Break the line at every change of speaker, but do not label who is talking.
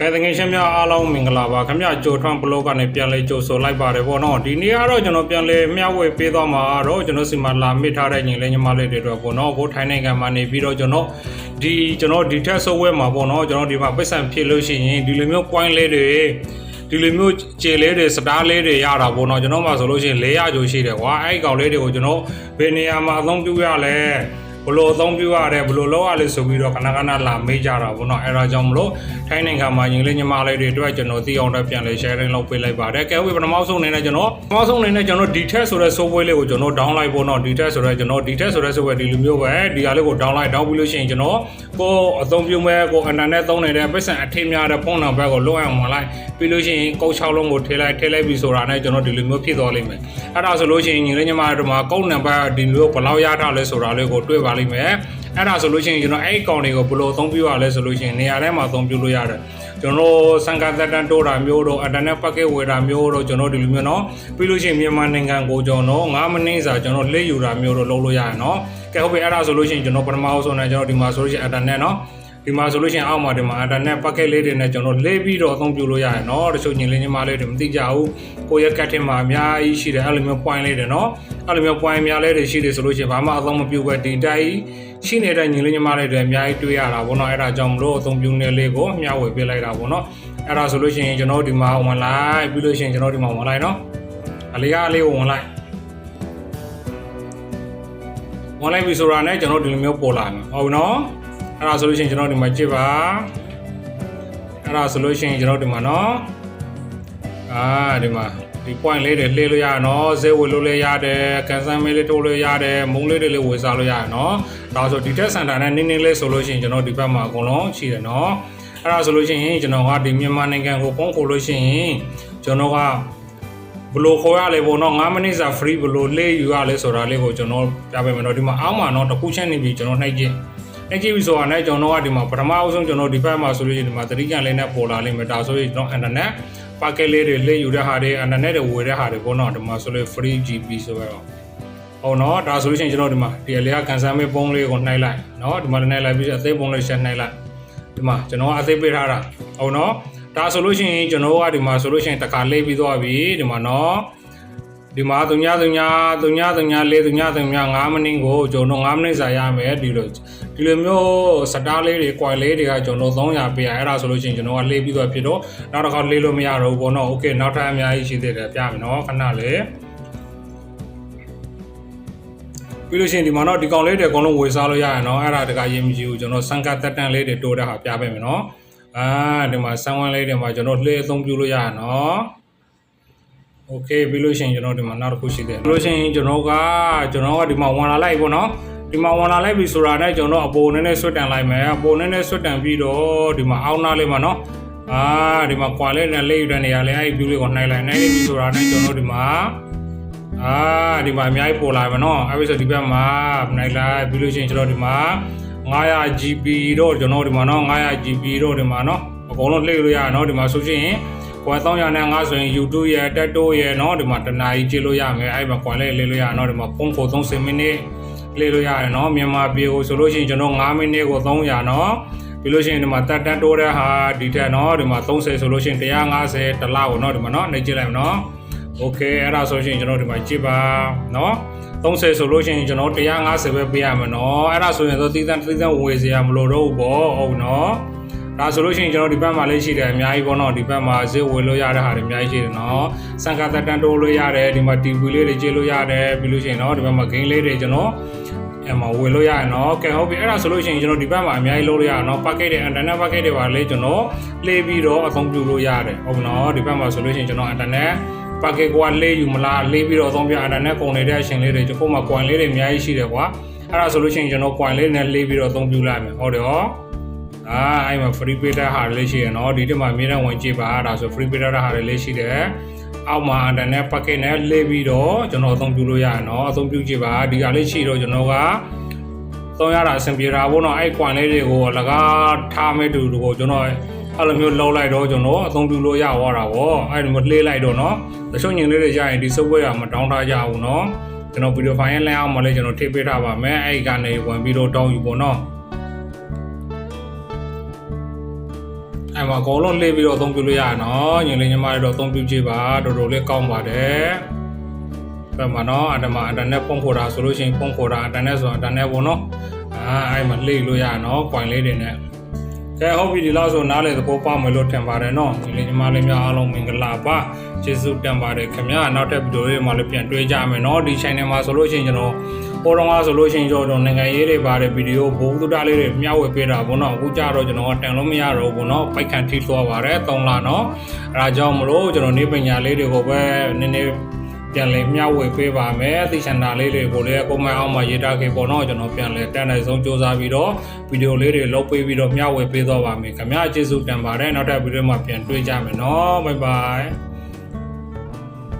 ကဲတကယ်ရှင်များအားလုံးမင်္ဂလာပါခင်ဗျကြိုထွန်းဘလော့ကနေပြန်လဲကြိုဆိုလိုက်ပါတယ်ပေါ့နော်ဒီနေ့ကတော့ကျွန်တော်ပြန်လဲမျှဝေပေးသွားမှာတော့ကျွန်တော်စီမှာလာမစ်ထားတဲ့ညီလေးညီမလေးတွေတော့ပေါ့နော်ကိုထိုင်းနိုင်ငံမှာနေပြီးတော့ကျွန်တော်ဒီကျွန်တော်ဒီထက် software မှာပေါ့နော်ကျွန်တော်ဒီမှာပတ်စံဖြစ်လို့ရှိရင်ဒီလိုမျိုး point လေးတွေဒီလိုမျိုးခြေလေးတွေစတားလေးတွေရတာပေါ့နော်ကျွန်တော်မှဆိုလို့ရှိရင်400ကျော်ရှိတယ်ကွာအဲ့ဒီကောင်လေးတွေကိုကျွန်တော်ဘယ်နေရာမှာအသုံးပြုရလဲ ဘလို့အသုံးပြုရတယ်ဘလို့လောက်ရလဲဆိုပြီးတော့ခဏခဏလာမေးကြတာပေါ့နော်အဲဒါကြောင့်မလို့ထိုင်းနိုင်ငံမှာညီလေးညီမလေးတွေအတွက်ကျွန်တော်သိအောင်တော့ပြန်လဲ sharing လုပ်ပေးလိုက်ပါတယ်ကဲဝေပထမဆုံးအနေနဲ့ကျွန်တော်ပထမဆုံးအနေနဲ့ကျွန်တော် detail ဆိုတဲ့ software လေးကိုကျွန်တော် download ပေါ့နော် detail ဆိုတဲ့ကျွန်တော် detail ဆိုတဲ့ software ဒီလိုမျိုးပဲဒီဟာလေးကို download တောင်းပြီးလို့ရှိရင်ကျွန်တော် ကိုအသုံးပြုမဲ့ကို internet သုံးနေတဲ့ပတ်စံအထင်များတဲ့ဖုန်းနံပါတ်ကိုလွှဲအောင်မလိုက်ပြီးလို့ရှိရင်ကုတ်6လုံးကိုထည့်လိုက်ထည့်လိုက်ပြီးဆိုတာနဲ့ကျွန်တော်ဒီလိုမျိုးဖြစ်သွားလိမ့်မယ်အဲ့ဒါဆိုလို့ရှိရင်ညီလေးညီမတို့မှာကုတ်နံပါတ်ဒီလိုဘယ်လောက်ရထားလဲဆိုတာလေးကိုတွေ့ပါလိမ့်မယ် အဲ့ဒါဆိုလို့ရှိရင်ကျွန်တော်အဲ့ဒီကောင်တွေကိုဘယ်လိုအသုံးပြုရလဲဆိုလို့ရှိရင်နေရာထဲမှာအသုံးပြုလို့ရတယ်ကျွန်တော်စံကသက်တမ်းတိုးတာမျိုးတို့အတန်နဲ့ packet ဝယ်တာမျိုးတို့ကျွန်တော်ဒီလိုမျိုးနော်ပြီးလို့ရှိရင်မြန်မာနိုင်ငံကိုကျွန်တော်9မိနစ်စာကျွန်တော်လက်ယူတာမျိုးတို့လုပ်လို့ရတယ်နော်ကဲဟုတ်ပြီအဲ့ဒါဆိုလို့ရှိရင်ကျွန်တော်ပထမဆုံးနဲ့ကျွန်တော်ဒီမှာဆိုလို့ရှိရင်အတန်နဲ့နော် ဒီမှာဆိုလို့ရှိရင်အောက်မှာဒီမှာ internet packet လေးတွေနဲ့ကျွန်တော်လေးပြီးတော့အသုံးပြုလို့ရတယ်เนาะတချို့ညီလေးညီမလေးတွေမသိကြဘူးကိုယ့်ရဲ့ကတ်ထင်မှာအများကြီးရှိတယ်အဲ့လိုမျိုး point လေးတွေเนาะအဲ့လိုမျိုး point များလေးတွေရှိတယ်ဆိုလို့ရှိရင်ဘာမှအသုံးမပြုဘဲဒီတိုင်းရှိနေတဲ့ညီလေးညီမလေးတွေအများကြီးတွေ့ရတာပေါ့เนาะအဲ့ဒါကြောင့်မလို့အသုံးပြုနေလေးကိုမျှဝေပေးလိုက်တာပေါ့เนาะအဲ့ဒါဆိုလို့ရှိရင်ကျွန်တော်ဒီမှာဝင်လိုက်ပြီးလို့ရှိရင်ကျွန်တော်ဒီမှာဝင်လိုက်เนาะအလေးအားလေးကိုဝင်လိုက်ဝင်လိုက်ပြီဆိုတာနဲ့ကျွန်တော်ဒီလိုမျိုးပေါ်လာမှာဟုတ်နော် အဲ့ဒါဆိုလို့ရှိရင်ကျွန်တော်ဒီမှာကြည့်ပါအဲ့ဒါဆိုလို့ရှိရင်ကျွန်တော်ဒီမှာနော်အာဒီမှာဒီ point လေးတွေလှည့်လို့ရနော်ဈေးဝယ်လို့လည်းရတယ်ကန်ဆယ်မေးလေးတိုးလို့ရတယ်မုံလေးတွေလည်းဝယ်စားလို့ရတယ်နော်ဒါဆိုဒီတက်စင်တာနဲ့နင်းနင်းလေးဆိုလို့ရှိရင်ကျွန်တော်ဒီဘက်မှာအကုန်လုံးရှိတယ်နော်အဲ့ဒါဆိုလို့ရှိရင်ကျွန်တော်ကဒီမြန်မာနိုင်ငံကိုပုံခိုလို့ရှိရင်ကျွန်တော်ကဘလို့ခေါ်ရလဲပေါ့နော်9မိနစ်စာ free ဘလို့လေးယူရလဲဆိုတာလေးကိုကျွန်တော်ပြပေးမယ်နော်ဒီမှာအောက်မှာနော်တစ်ခုချက်နေပြီကျွန်တော်နှိုက်ကြည့် နှိုက်ကြည့်ပြီဆိုတာနဲ့ကျွန်တော်ကဒီမှာပထမအဆုံးကျွန်တော်ဒီဘက်မှာဆိုလို့ရှိရင်ဒီမှာသတိကြလေးနဲ့ပေါ်လာလိမ့်မယ်ဒါဆိုရင်ကျွန်တော် internet ပါကက်လေးတွေလေးယူတဲ့ဟာတွေ internet တွေဝယ်တဲ့ဟာတွေပေါ့နော်ဒီမှာဆိုလို့ free GB ဆိုတော့ဟုတ်နော်ဒါဆိုလို့ရှိရင်ကျွန်တော်ဒီမှာဒီအလေးကကန်ဆယ်မေးပုံးလေးကိုနှိုက်လိုက်နော်ဒီမှာနှိုက်လိုက်ပြီးအသေးပုံးလေးရှက်နှိုက်လိုက်ဒီမှာကျွန်တော်ကအသေးပေးထားတာဟုတ်နော်ဒါဆိုလို့ရှိရင်ကျွန်တော်ကဒီမှာဆိုလို့ရှိရင်တခါလေးပြီးသွားပြီဒီမှာနော် ဒီမှာသူညာသူညာသူညာသူညာလေးသူညာသူညာ9မိနစ်ကိုကျွန်တော်9မိနစ်စာရမယ်ဒီလိုဒီလိုမျိုးစတားလေးတွေ coil လေးတွေကကျွန်တော်300ပေးရအဲ့ဒါဆိုလို့ရှိရင်ကျွန်တော်ကလေးပြီးသွားဖြစ်တော့နောက်တစ်ခါလေးလို့မရတော့ဘူးပေါ့နော်โอเคနောက်ထပ်အများကြီးရှိသေးတယ်ပြမယ်နော်ခဏလေးပြီးလို့ရှိရင်ဒီမှာတော့ဒီကောင်လေးတွေအကုန်လုံးဝေစားလို့ရရနော်အဲ့ဒါတကရေးမကြည့်ဘူးကျွန်တော်စံကတက်တန်လေးတွေတိုးတဲ့ဟာပြပေးမယ်နော်အာဒီမှာဆန်းဝန်းလေးတွေမှာကျွန်တော်လှည့်အသုံးပြုလို့ရရနော် โอเคပြီးလို့ရှိရင်ကျွန်တော်ဒီမှာနောက်တစ်ခုရှိသေးတယ်ပြီးလို့ရှိရင်ကျွန်တော်ကကျွန်တော်ကဒီမှာဝင်လာလိုက်ပေါ့နော်ဒီမှာဝင်လာလိုက်ပြီဆိုတာနဲ့ကျွန်တော်အပေါ်နည်းနည်းဆွတ်တန်လိုက်မယ်အပေါ်နည်းနည်းဆွတ်တန်ပြီးတော့ဒီမှာအောင်းနာလေးမှာနော်အာဒီမှာကွာလေးနဲ့လေးယူတဲ့နေရာလေးအဲ့ဒီ view လေးကိုနှိုက်လိုက်နှိုက်ပြီဆိုတာနဲ့ကျွန်တော်ဒီမှာ အာဒီမှာအများကြီးပေါ်လာမယ်နော်အဲ့ဒီဆိုဒီဘက်မှာနိုင်လာပြီးလို့ရှိရင်ကျွန်တော်ဒီမှာ 900GB တော့ကျွန်တော်ဒီမှာနော် 900GB တော့ဒီမှာနော်အကုန်လုံးလှည့်လို့ရရနော်ဒီမှာဆိုရှင် ကွာ300နဲ့5ဆိုရင် YouTube ရဲ့ Tato ရဲ့နော်ဒီမှာတနားကြီးကြည့်လို့ရမယ်အဲ့ဒီမှာကွာလေးလှည့်လို့ရရနော်ဒီမှာပုံဖို့30မိနစ်လှည့်လို့ရရနော်မြန်မာပြည်ကိုဆိုလို့ရှိရင်ကျွန်တော်9မိနစ်ကို300နော်ပြီးလို့ရှိရင်ဒီမှာတက်တက်တိုးတဲ့ဟာဒီထက်နော်ဒီမှာ30ဆိုလို့ရှိရင်150တစ်လောက်နော်ဒီမှာနော်နေကြည့်လိုက်နော် โอเคအဲ့ဒါဆိုရှင်ကျွန်တော်ဒီမှာကြည့်ပါเนาะ30ဆိုလို့ရှိရင်ကျွန်တော်150ပဲပေးရမယ်เนาะအဲ့ဒါဆိုရင်တော့သီးသန့်သီးသန့်ဝယ်စရာမလိုတော့ဘူးပေါ့ဟုတ်เนาะ ဒါဆိုလို့ရှိရင်ကျွန်တော်ဒီဘက်မှာလေးရှိတယ်အများကြီးပေါ့နော်ဒီဘက်မှာဈေးဝယ်လို့ရတဲ့ဟာတွေအများကြီးရှိတယ်နော်စံကတက်တန်တိုးလို့ရတယ်ဒီမှာ TV လေးတွေကြည့်လို့ရတယ်ပြီးလို့ရှိရင်နော်ဒီဘက်မှာ game လေးတွေကျွန်တော်အဲ့မှာဝယ်လို့ရရနော်ကဲဟုတ်ပြီအဲ့ဒါဆိုလို့ရှိရင်ကျွန်တော်ဒီဘက်မှာအများကြီးလုပ်လို့ရအောင်နော် packet တွေ internet packet တွေပါလေကျွန်တော်လှည့်ပြီးတော့အသုံးပြုလို့ရတယ်ဟုတ်နော်ဒီဘက်မှာဆိုလို့ရှိရင်ကျွန်တော် internet ပါကေကွာလေးယူမလားလေးပြီးတော့သုံးပြအတာနဲ့ကုန်နေတဲ့အရှင်လေးတွေကျွန်တော်မှ coin လေးတွေအများကြီးရှိတယ်ကွာအဲ့ဒါဆိုလို့ရှိရင်ကျွန်တော် coin လေးနဲ့လေးပြီးတော့သုံးပြလိုက်မယ်ဟုတ်တယ်ဟော အာအဲ့မှာ free beta ဟာလေးရှိရနော်ဒီတက်မှာအများနဲ့ဝင်ကြည့်ပါဒါဆို free beta ဟာလေးရှိတယ်အောက်မှာ internet packet နဲ့လေးပြီးတော့ကျွန်တော်အသုံးပြုလို့ရရနော်အသုံးပြုကြည့်ပါဒီဟာလေးရှိတော့ကျွန်တော်ကသုံးရတာအဆင်ပြေတာပေါ့နော်အဲ့ coin လေးတွေကိုအလကားထားမဲ့တူတွေကိုကျွန်တော်အဲ့လိုမျိုးလောက်လိုက်တော့ကျွန်တော်အသုံးပြုလို့ရသွားတာပေါ့အဲ့လိုမျိုးလှေးလိုက်တော့နော်တချို့ညင်လေးတွေရရင်ဒီ software ကမတောင်းထားကြဘူးနော်ကျွန်တော် video file လမ်းအောင်မလဲကျွန်တော်ထိပေးထားပါမယ်အဲ့ဒီကနေဝင်ပြီးတော့တောင်းယူပေါ့နော် အဲ့မှာအကုန်လုံးလှည့်ပြီးတော့အသုံးပြုလို့ရရနော်ညီလေးညီမတွေတော့အသုံးပြုကြည့်ပါတော်တော်လေးကောင်းပါတယ်ဘယ်မှာနော်အတမအင်တာနက်ဖုန်းခေါ်တာဆိုလို့ရှိရင်ဖုန်းခေါ်တာအင်တာနက်ဆိုအင်တာနက်ပေါ့နော်အာအဲ့မှာလှည့်လို့ရရနော် point လေးတွေနဲ့ကဲဟုတ်ပြီဒီလောက်ဆိုနားလေသဘောပေါက်မယ်လို့ထင်ပါတယ်နော်ညီလေးညီမလေးများအားလုံးမင်္ဂလာပါကျေးဇူးတင်ပါတယ်ခင်ဗျာနောက်ထပ်ဗီဒီယိုလေးမှာလည်းပြန်တွေ့ကြမယ်နော်ဒီ channel မှာဆိုလို့ရှိရင်ကျွန်တော် ပေါ်တော့ကဆိုလို့ရှိရင်ကျွန်တော်နိုင်ငံရေးတွေပါတယ်ဗီဒီယိုဘုံတုတလေးတွေမျှဝေပေးတာပေါ့နော်အခုကြတော့ကျွန်တော်တန်လို့မရတော့ဘူးနော်ပိုက်ခံထိသွားပါတယ်၃လနော်အဲဒါကြောင့်မလို့ကျွန်တော်နေပညာလေးတွေကိုပဲနည်းနည်းပြန်လည်မျှဝေပေးပါမယ်သိချင်တာလေးတွေကိုလည်းအကုန်မအောင်မှာရေးထားခဲ့ပေါ့နော်ကျွန်တော်ပြန်လည်တက်နိုင်ဆုံးစူးစမ်းပြီးတော့ဗီဒီယိုလေးတွေလုပ်ပေးပြီးတော့မျှဝေပေးသွားပါမယ်ခင်ဗျာကျေးဇူးတင်ပါတယ်နောက်ထပ်ဗီဒီယိုမှာပြန်တွေ့ကြမယ်နော်ဘိုင်ဘိုင်